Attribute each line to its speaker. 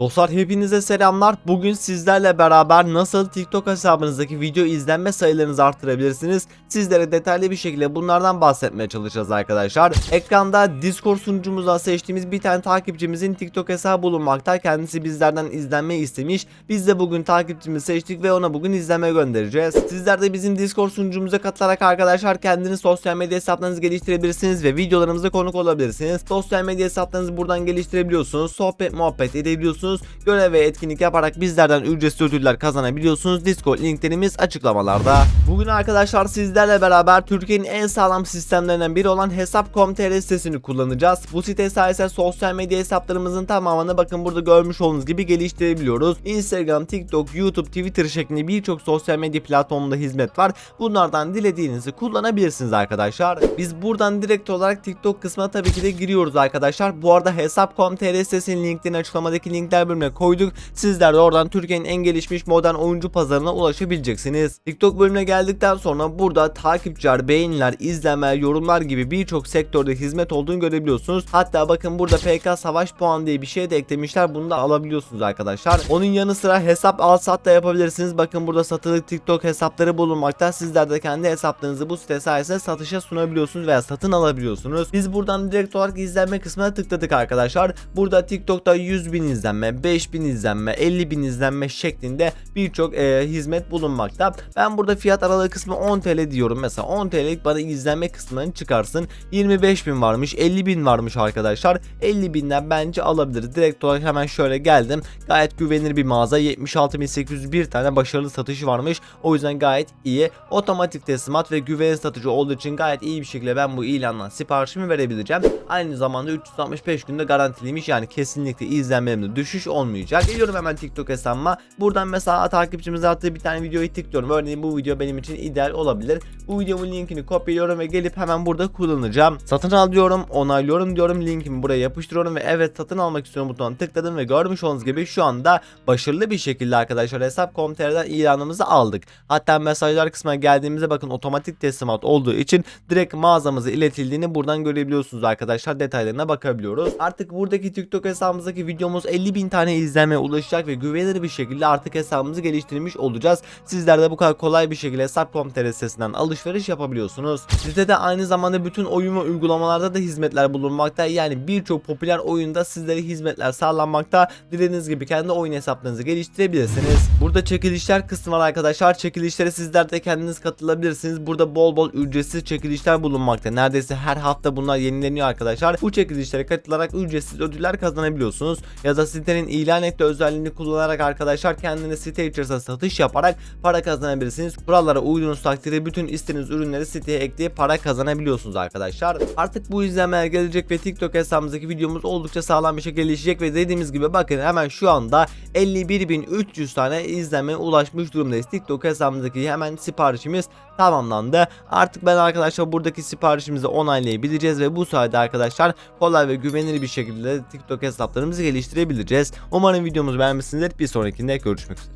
Speaker 1: Dostlar hepinize selamlar. Bugün sizlerle beraber nasıl TikTok hesabınızdaki video izlenme sayılarınızı arttırabilirsiniz? Sizlere detaylı bir şekilde bunlardan bahsetmeye çalışacağız arkadaşlar. Ekranda Discord sunucumuzdan seçtiğimiz bir tane takipçimizin TikTok hesabı bulunmakta. Kendisi bizlerden izlenmeyi istemiş. Biz de bugün takipçimizi seçtik ve ona bugün izleme göndereceğiz. Sizler de bizim Discord sunucumuza katılarak arkadaşlar kendiniz sosyal medya hesaplarınızı geliştirebilirsiniz ve videolarımıza konuk olabilirsiniz. Sosyal medya hesaplarınızı buradan geliştirebiliyorsunuz. Sohbet muhabbet edebiliyorsunuz. Görev ve etkinlik yaparak bizlerden ücretsiz ödüller kazanabiliyorsunuz. Discord linklerimiz açıklamalarda. Bugün arkadaşlar sizlerle beraber Türkiye'nin en sağlam sistemlerinden biri olan Hesap.com.tr sitesini kullanacağız. Bu site sayesinde sosyal medya hesaplarımızın tamamını bakın burada görmüş olduğunuz gibi geliştirebiliyoruz. Instagram, TikTok, YouTube, Twitter şeklinde birçok sosyal medya platformunda hizmet var. Bunlardan dilediğinizi kullanabilirsiniz arkadaşlar. Biz buradan direkt olarak TikTok kısmına tabii ki de giriyoruz arkadaşlar. Bu arada Hesap.com.tr sitesinin linklerini açıklamadaki linkler bölümüne koyduk. Sizler de oradan Türkiye'nin en gelişmiş modern oyuncu pazarına ulaşabileceksiniz. TikTok bölümüne geldikten sonra burada takipçiler, beğeniler, izlenmeler, yorumlar gibi birçok sektörde hizmet olduğunu görebiliyorsunuz. Hatta bakın burada PK savaş puanı diye bir şey de eklemişler. Bunu da alabiliyorsunuz arkadaşlar. Onun yanı sıra hesap al sat da yapabilirsiniz. Bakın burada satılık TikTok hesapları bulunmakta. Sizler de kendi hesaplarınızı bu site sayesinde satışa sunabiliyorsunuz veya satın alabiliyorsunuz. Biz buradan direkt olarak izlenme kısmına tıkladık arkadaşlar. Burada TikTok'ta 100 bin izlenme, 5000 izlenme, 50 bin izlenme şeklinde birçok e, hizmet bulunmakta. Ben burada fiyat aralığı kısmı 10 TL diyorum. Mesela 10 TL'lik bana izlenme kısmını çıkarsın. 25 bin varmış, 50 bin varmış arkadaşlar. 50 binden bence alabiliriz. Direkt olarak hemen şöyle geldim. Gayet güvenilir bir mağaza. 76.801 tane başarılı satışı varmış. O yüzden gayet iyi. Otomatik teslimat ve güvenilir satıcı olduğu için gayet iyi bir şekilde ben bu ilandan siparişimi verebileceğim. Aynı zamanda 365 günde garantiliymiş. Yani kesinlikle izlenmemde düşüş olmayacak. Geliyorum hemen TikTok hesabıma. Buradan mesela takipçimiz attığı bir tane videoyu tıklıyorum. Örneğin bu video benim için ideal olabilir. Bu videomun linkini kopyalıyorum ve gelip hemen burada kullanacağım. Satın al diyorum, onaylıyorum diyorum. Linkimi buraya yapıştırıyorum ve evet satın almak istiyorum butonuna tıkladım ve görmüş olduğunuz gibi şu anda başarılı bir şekilde arkadaşlar hesap.com.tr'den ilanımızı aldık. Hatta mesajlar kısmına geldiğimizde bakın otomatik teslimat olduğu için direkt mağazamıza iletildiğini buradan görebiliyorsunuz arkadaşlar. Detaylarına bakabiliyoruz. Artık buradaki TikTok hesabımızdaki videomuz 50 bin tane izlenmeye ulaşacak ve güvenilir bir şekilde artık hesabımızı geliştirmiş olacağız. Sizler de bu kadar kolay bir şekilde hesap.com.tr sitesinden alışveriş yapabiliyorsunuz. Sitede aynı zamanda bütün oyun ve uygulamalarda da hizmetler bulunmakta. Yani birçok popüler oyunda sizlere hizmetler sağlanmakta. Dilediğiniz gibi kendi oyun hesaplarınızı geliştirebilirsiniz. Burada çekilişler kısmı var arkadaşlar. Çekilişlere sizler de kendiniz katılabilirsiniz. Burada bol bol ücretsiz çekilişler bulunmakta. Neredeyse her hafta bunlar yenileniyor arkadaşlar. Bu çekilişlere katılarak ücretsiz ödüller kazanabiliyorsunuz. Ya da sitenin ilan etti özelliğini kullanarak arkadaşlar kendiniz site içerisinde satış yaparak para kazanabilirsiniz. Kurallara uyduğunuz takdirde bütün istediğiniz ürünleri siteye ekleyip para kazanabiliyorsunuz arkadaşlar. Artık bu izlemeler gelecek ve TikTok hesabımızdaki videomuz oldukça sağlam bir şekilde gelişecek ve dediğimiz gibi bakın hemen şu anda 51.300 tane izlenmeye ulaşmış durumdayız. TikTok hesabımızdaki hemen siparişimiz tamamlandı. Artık ben arkadaşlar buradaki siparişimizi onaylayabileceğiz ve bu sayede arkadaşlar kolay ve güvenilir bir şekilde TikTok hesaplarımızı geliştirebileceğiz. Umarım videomuzu beğenmişsinizdir. Bir sonrakinde görüşmek üzere.